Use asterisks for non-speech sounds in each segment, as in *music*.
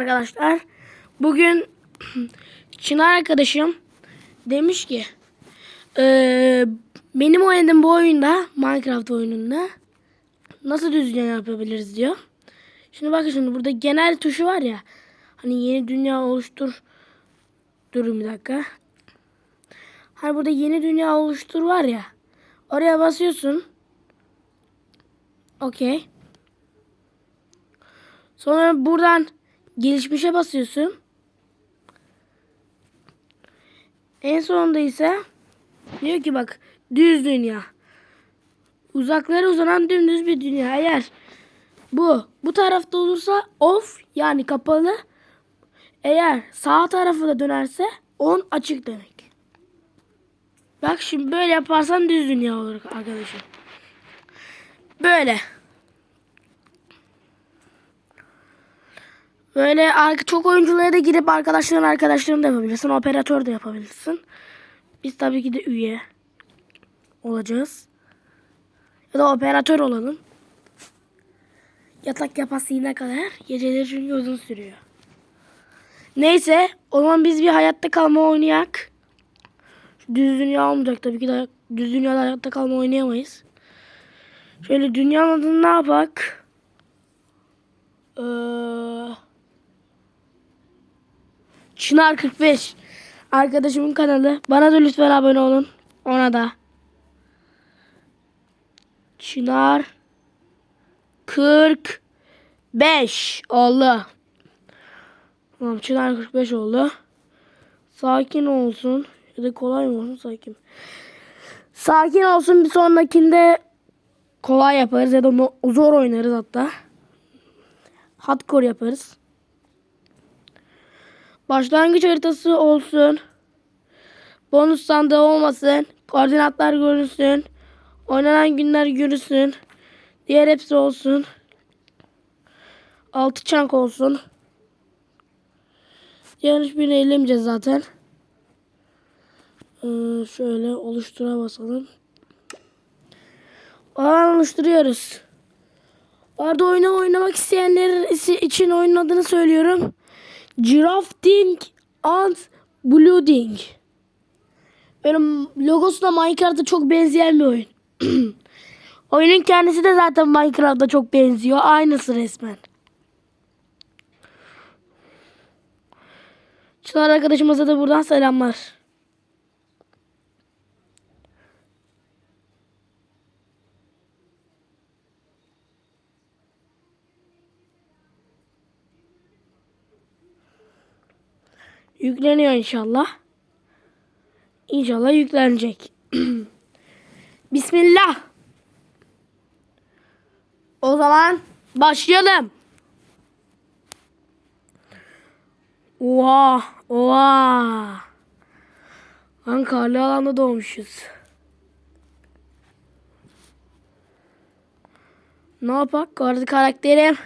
Arkadaşlar bugün *clears throat* Çınar arkadaşım demiş ki eee, benim oynadığım bu oyunda Minecraft oyununda nasıl düzgün yapabiliriz diyor. Şimdi bakın şimdi burada genel tuşu var ya hani yeni dünya oluştur durun bir dakika. Hani burada yeni dünya oluştur var ya oraya basıyorsun. Okey. Sonra buradan gelişmişe basıyorsun. En sonunda ise diyor ki bak düz dünya. Uzaklara uzanan dümdüz bir dünya. Eğer bu bu tarafta olursa off yani kapalı. Eğer sağ tarafı da dönerse on açık demek. Bak şimdi böyle yaparsan düz dünya olur arkadaşım. Böyle. Böyle çok oyunculara da girip arkadaşların arkadaşlarını da yapabilirsin. Operatör de yapabilirsin. Biz tabii ki de üye olacağız. Ya da operatör olalım. Yatak yapasına kadar geceleri çünkü uzun sürüyor. Neyse o zaman biz bir hayatta kalma oynayak. Düz dünya olmayacak tabii ki de düz dünyada hayatta kalma oynayamayız. Şöyle dünyanın adını ne yapak? Eee... Çınar 45. Arkadaşımın kanalı. Bana da lütfen abone olun. Ona da. Çınar 45 oldu. Tamam Çınar 45 oldu. Sakin olsun. Ya da kolay mı olsun sakin. Sakin olsun bir sonrakinde kolay yaparız ya da zor oynarız hatta. Hardcore yaparız. Başlangıç haritası olsun. Bonus sandığı olmasın. Koordinatlar görünsün. Oynanan günler görünsün. Diğer hepsi olsun. Altı çank olsun. Diğer hiçbirini ellemeyeceğiz zaten. Ee, şöyle oluştura basalım. Aa, oluşturuyoruz. Arada oyunu oynamak isteyenler için oyunun adını söylüyorum. Girafting and Blooding. Benim logosuna Minecraft'a çok benzeyen bir oyun. *clears throat* Oyunun kendisi de zaten Minecraft'a çok benziyor. Aynısı resmen. Çınar arkadaşımıza da buradan selamlar. Yükleniyor inşallah. İnşallah yüklenecek. *clears throat* Bismillah. O zaman başlayalım. Oha, oha. Lan karlı alanda doğmuşuz. Ne yapak? Kardı karakterim.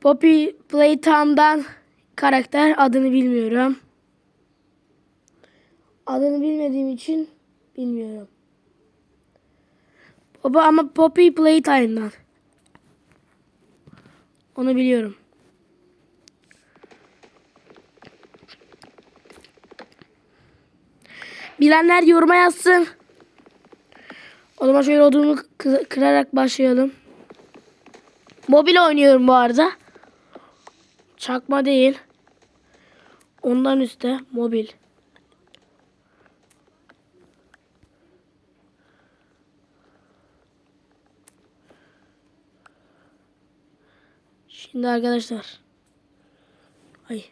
Poppy Playtime'dan karakter adını bilmiyorum. Adını bilmediğim için bilmiyorum. Baba ama Poppy Playtime'dan. Onu biliyorum. Bilenler yoruma yazsın. O zaman şöyle odunu kı- kırarak başlayalım. Mobil oynuyorum bu arada. Çakma değil. Ondan üstte mobil. Şimdi arkadaşlar. Ay.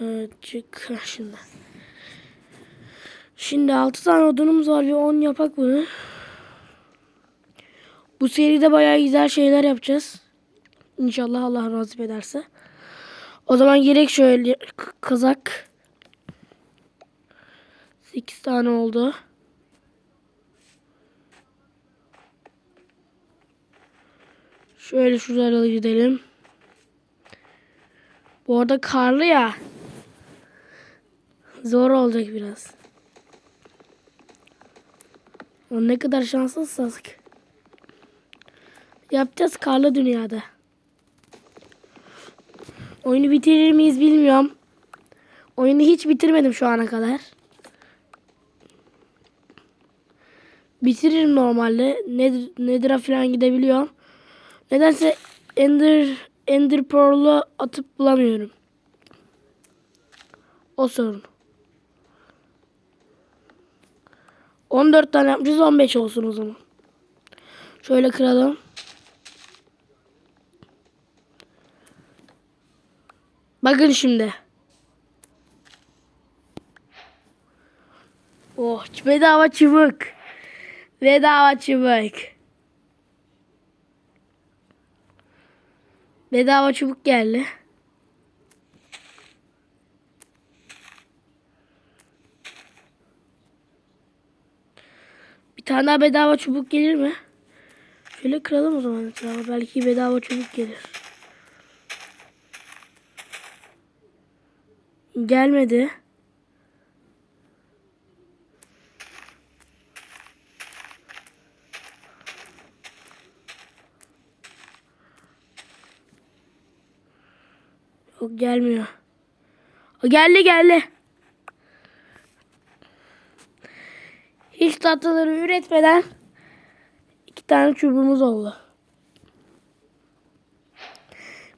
Evet, çık şimdi. Şimdi 6 tane odunumuz var ve 10 yapak bunu. Bu seride bayağı güzel şeyler yapacağız. İnşallah Allah nasip ederse. O zaman gerek şöyle kazak. 8 tane oldu. Şöyle şuralara gidelim. Bu arada karlı ya. Zor olacak biraz. O ne kadar şanslıysak. Yapacağız karlı dünyada. Oyunu bitirir miyiz bilmiyorum. Oyunu hiç bitirmedim şu ana kadar. Bitiririm normalde. Nedir, Nedir'a falan gidebiliyorum. Nedense Ender Ender Pearl'u atıp bulamıyorum. O sorun. 14 tane yapmışız 15 olsun o zaman. Şöyle kıralım. Bakın şimdi. Oh bedava çubuk. Bedava çubuk. Bedava çubuk geldi. Bir tane daha bedava çubuk gelir mi? Şöyle kıralım o zaman etrafı. Belki bedava çubuk gelir. Gelmedi. Yok gelmiyor. O geldi geldi. Hiç tatlıları üretmeden iki tane çubuğumuz oldu.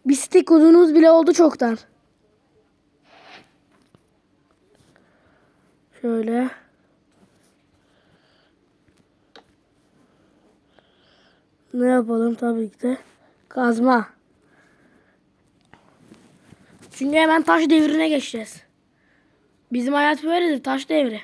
Bistik odunumuz bile oldu çoktan. Şöyle. Ne yapalım tabii ki de. Kazma. Çünkü hemen taş devrine geçeceğiz. Bizim hayat böyledir. Taş devri.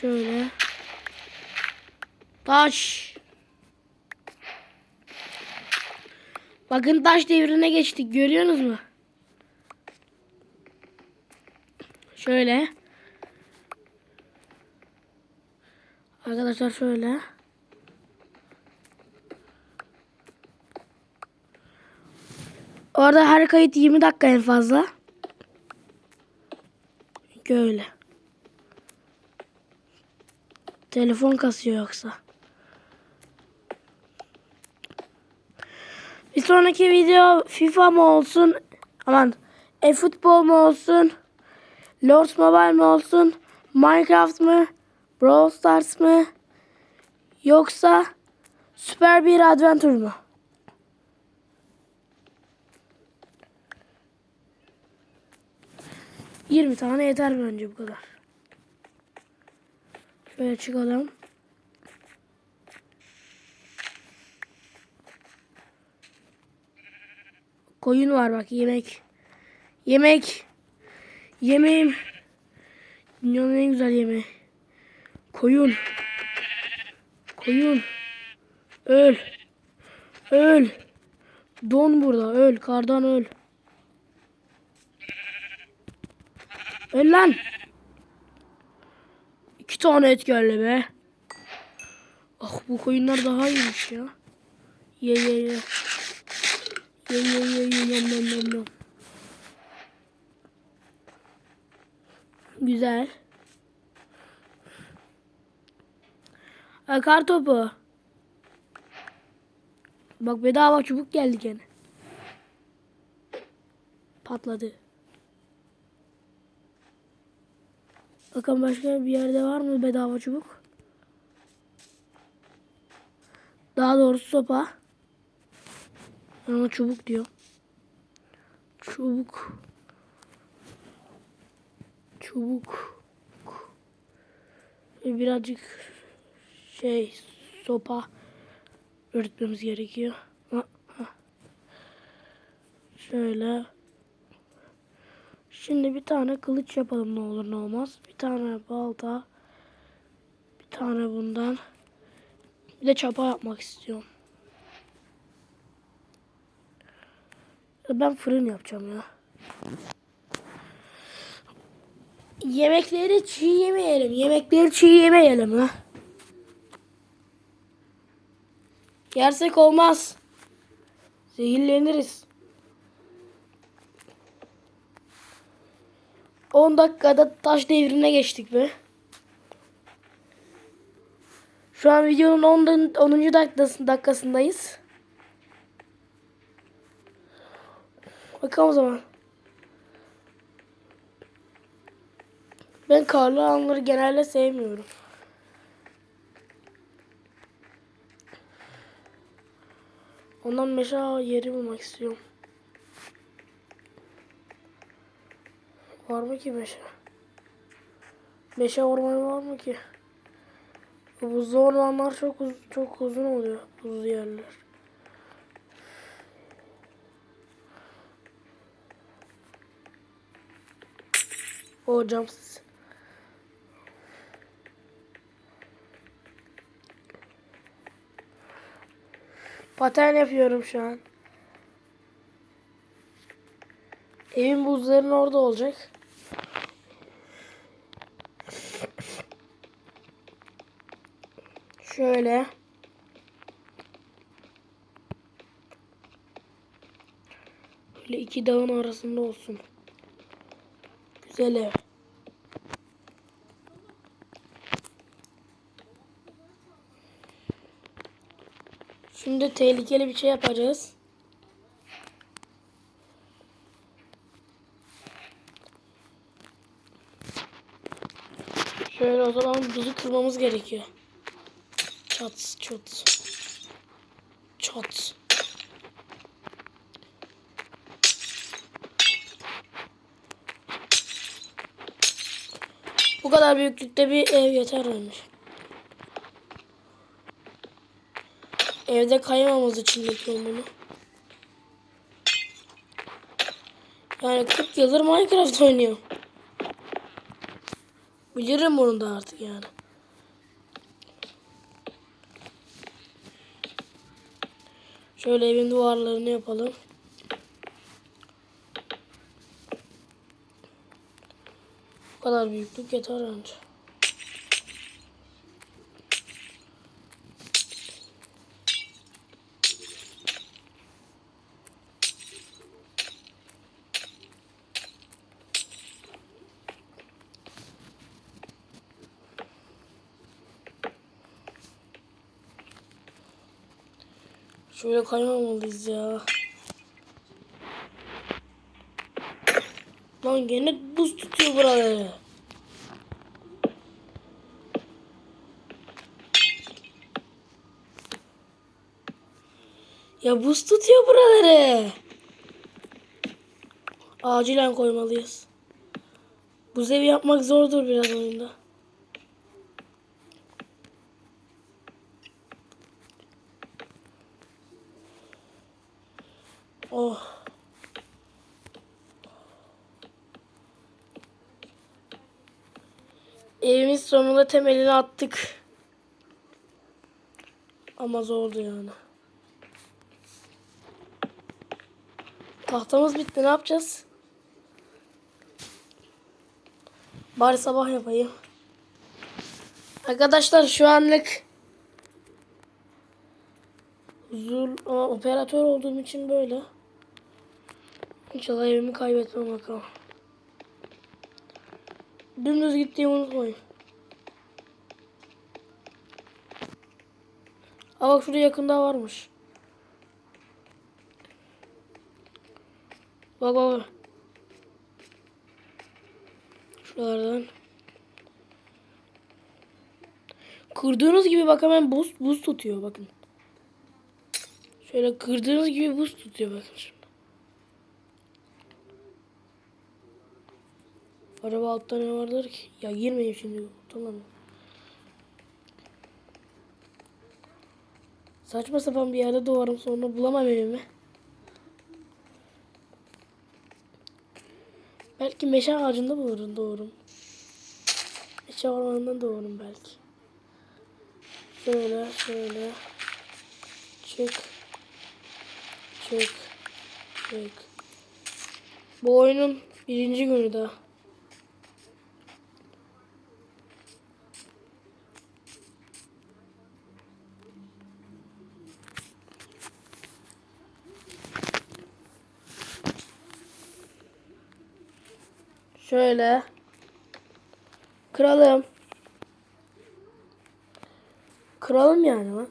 Şöyle. Taş. Bakın taş devrine geçtik. Görüyorsunuz mu? Şöyle. Arkadaşlar şöyle. Orada her kayıt 20 dakika en fazla. Böyle. Telefon kasıyor yoksa. Bir sonraki video FIFA mı olsun? Aman e-futbol mu olsun? Lords Mobile mi olsun? Minecraft mı? Brawl Stars mı? Yoksa Süper bir Adventure mu? Yirmi tane yeter bence bu kadar. Şöyle çıkalım. Koyun var bak yemek. Yemek. Yemeğim. Dünyanın en güzel yemeği. Koyun. Koyun. Öl. Öl. Don burada. Öl. Kardan öl. Öl lan. İki tane et geldi be. Ah bu koyunlar daha iyiymiş ya. Ye ye ye. Ye ye ye yam yam yam yam. Güzel. Ha, kar topu. Bak bedava çubuk geldi gene. Patladı. Bakın başka bir yerde var mı bedava çubuk? Daha doğrusu sopa. Ben ona çubuk diyor. Çubuk. Çubuk. Ve birazcık şey sopa öğretmemiz gerekiyor. Şöyle. Şimdi bir tane kılıç yapalım ne olur ne olmaz. Bir tane balta. Bir tane bundan. Bir de çapa yapmak istiyorum. Ben fırın yapacağım ya. Yemekleri çiğ yemeyelim. Yemekleri çiğ yemeyelim ha. Yersek olmaz. Zehirleniriz. 10 dakikada taş devrine geçtik be. Şu an videonun 10. 10. dakikasındayız. Bakalım o zaman. Ben karlı anları genelde sevmiyorum. Ondan meşa yeri bulmak istiyorum. Var mı ki meşe? Meşe ormanı var mı ki? Bu buzlu ormanlar çok uz çok uzun oluyor. Buzlu yerler. O camsız. Paten yapıyorum şu an. Evin buzların orada olacak. Şöyle. Böyle iki dağın arasında olsun. Güzel ev. Şimdi tehlikeli bir şey yapacağız. Şöyle o zaman buzu kırmamız gerekiyor. Çat çat. Çat. Bu kadar büyüklükte bir ev yeter olmuş. Evde kayamamız için yapıyorum bunu. Yani 40 yıldır Minecraft oynuyorum. Bilirim bunu da artık yani. Şöyle evin duvarlarını yapalım. Bu kadar büyüklük yeter önce. Şöyle kaymamalıyız ya. Lan gene buz tutuyor buraları. Ya buz tutuyor buraları. Acilen koymalıyız. Buz evi yapmak zordur biraz oyunda. Oh. Evimiz sonunda temelini attık. Ama zordu yani. Tahtamız bitti. Ne yapacağız? Bari sabah yapayım. Arkadaşlar şu anlık Aa, operatör olduğum için böyle. İnşallah evimi kaybetmem bakalım. Dümdüz gittiğimi unutmayın. Aa bak şurada yakında varmış. Bak bak bak. Şuralardan. Kırdığınız gibi bak hemen buz buz tutuyor bakın. Şöyle kırdığınız gibi buz tutuyor bakın Araba altta ne vardır ki? Ya girmeyeyim şimdi. Tamam. Saçma sapan bir yerde doğarım sonra bulamam evimi. Belki meşe ağacında bulurum doğurum. Meşe ormanında doğurum belki. Şöyle şöyle. Çık. Çık. Çık. Bu oyunun birinci günü daha. Şöyle. Kıralım. Kıralım yani lan.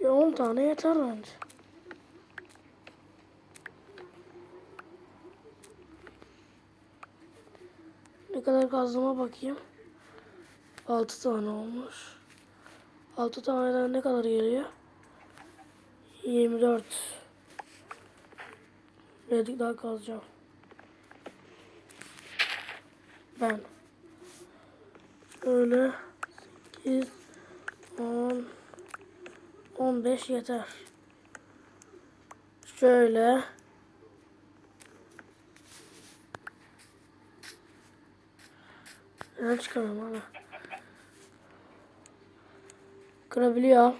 Ya 10 tane yeter bence. Ne kadar kazdığıma bakayım. 6 tane olmuş. 6 taneden ne kadar geliyor? 24. Birazcık daha kazacağım. Ben. Şöyle 8 10 15 yeter. Şöyle Neden çıkamıyorum ana? Kırabiliyor.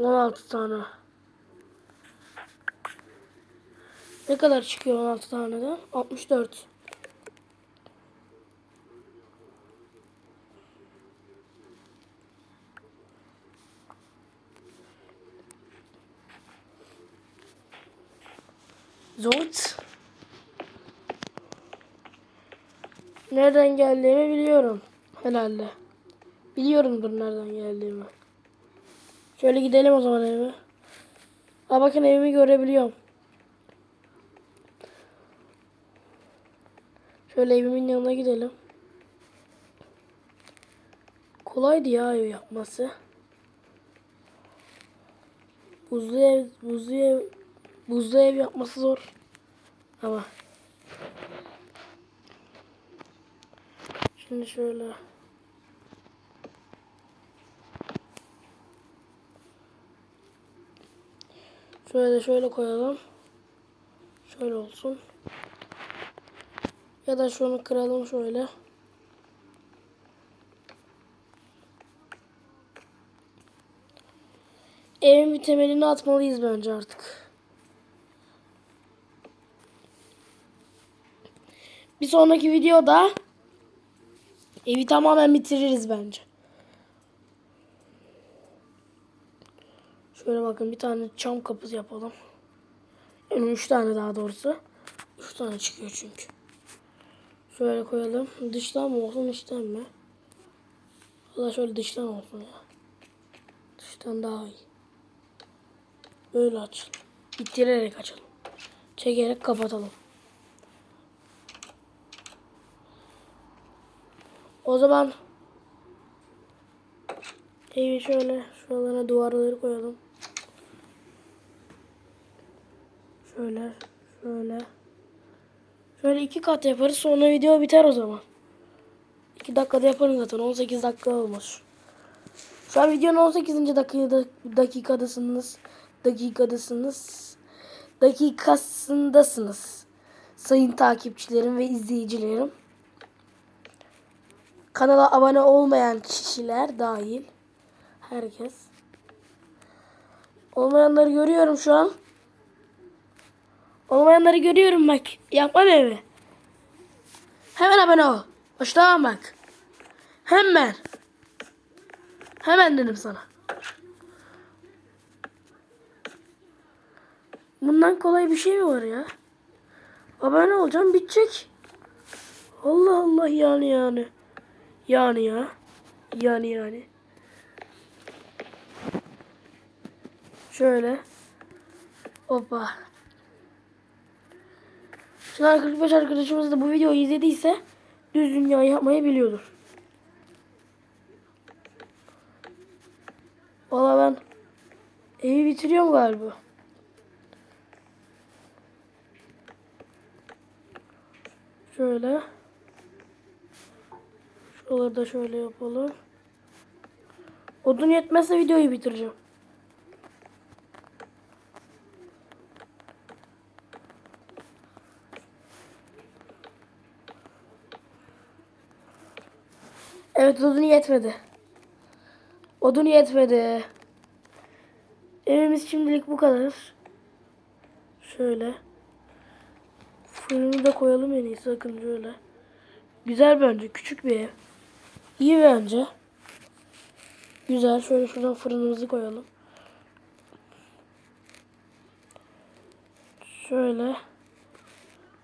On altı tane. Ne kadar çıkıyor 16 taneden? 64. Zort. Nereden geldiğimi biliyorum. Herhalde. Biliyorumdur nereden geldiğimi. Şöyle gidelim o zaman evime. Aa bakın evimi görebiliyorum. Şöyle evimin yanına gidelim. Kolaydı ya ev yapması. Buzlu ev, buzlu ev, buzlu ev yapması zor. Ama Şimdi şöyle. Şöyle şöyle koyalım. Şöyle olsun. Ya da şunu kıralım şöyle. Evin bir temelini atmalıyız bence artık. Bir sonraki videoda evi tamamen bitiririz bence. Şöyle bakın bir tane çam kapısı yapalım. Yani üç tane daha doğrusu. Üç tane çıkıyor çünkü. Şöyle koyalım. Dıştan mı olsun içten mi? Valla şöyle dıştan olsun ya. Dıştan daha iyi. Böyle açalım. Bitirerek açalım. Çekerek kapatalım. O zaman evi şöyle şuralarına duvarları koyalım. Şöyle, şöyle. Şöyle iki kat yaparız sonra video biter o zaman. 2 dakikada yaparım zaten 18 dakika olmuş. Şu an videonun 18. dakikada, dakikadasınız. Dakikadasınız. Dakikasındasınız. Sayın takipçilerim ve izleyicilerim. Kanala abone olmayan kişiler dahil. Herkes. Olmayanları görüyorum şu an. Olmayanları görüyorum bak. Yapma evi. Hemen abone ol. Başlamam bak. Hemen. Hemen dedim sana. Bundan kolay bir şey mi var ya? Abone olacağım bitecek. Allah Allah yani yani. Yani ya. Yani yani. Şöyle. Hoppa. Çınar 45 arkadaşımız da bu videoyu izlediyse düz dünya yapmayı biliyordur. Valla ben evi bitiriyorum galiba. Şöyle. Şuraları da şöyle yapalım. Odun yetmezse videoyu bitireceğim. Evet odun yetmedi. Odun yetmedi. Evimiz şimdilik bu kadar. Şöyle. Fırını da koyalım en iyisi bakın böyle. Güzel bence. Küçük bir ev. İyi bence. Güzel. Şöyle şuradan fırınımızı koyalım. Şöyle.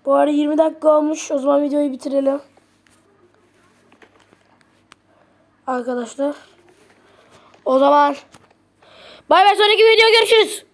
Bu arada 20 dakika olmuş. O zaman videoyu bitirelim. Arkadaşlar. O zaman bay bay sonraki video görüşürüz.